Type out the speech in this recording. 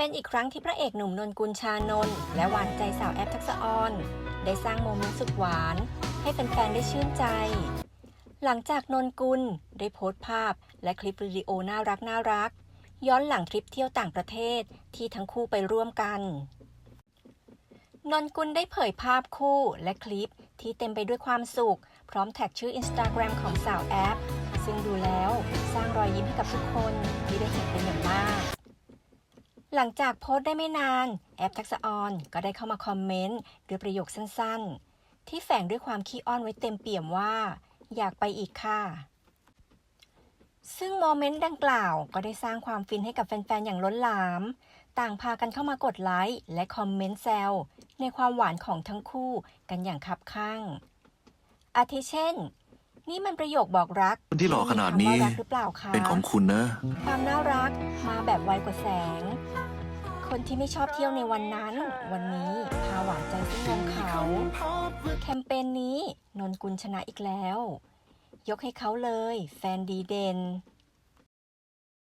เป็นอีกครั้งที่พระเอกหนุ่มนนกุลชานนท์และหวานใจสาวแอปทักษะออน ได้สร้างโมเมนต์สุดหวาน ให้แฟนๆได้ชื่นใจ หลังจากนนกุลได้โพสต์ภาพ และคลิปวิดีโอน่ารักน่ารัก ย้อนหลังทริปเที่ยวต่างประเทศที่ทั้งคู่ไปร่วมกัน นนกุลได้เผยภาพคู่และคลิปที่เต็มไปด้วยความสุข พร้อมแท็กชื่อ Instagram ของสาวแอปซึ่งดูแล้วสร้างรอยยิ้มให้กับทุกคนที่ได้เห็นเป็นอย่างมาก หลังจากโพสต์ได้ไม่นาน แอปทักษะออนก็ได้เข้ามาคอมเมนต์ด้วยประโยคสั้นๆ ที่แฝงด้วยความขี้อ้อนไว้เต็มเปี่ยมว่า อยากไปอีกค่ะ ซึ่งโมเมนต์ดังกล่าวก็ได้สร้างความฟินให้กับแฟนๆ อย่างล้นหลาม ต่างพากันเข้ามากดไลค์และคอมเมนต์แซวในความหวานของทั้งคู่กันอย่างคับข้าง อาทิเช่น นี่มันประโยคบอกรักคนที่หล่อขนาดนี้ มีคำว่รักหรือเปล่าคะเป็นของคุณนะ ความน่ารักมาแบบไวกว่าแสง คนที่ไม่ชอบเที่ยวในวันนั้น วันนี้พาหวานใจขึ้นลงเขา แคมเปญนี้นนกุลชนะอีกแล้ว ยกให้เขาเลย แฟนดีเด่น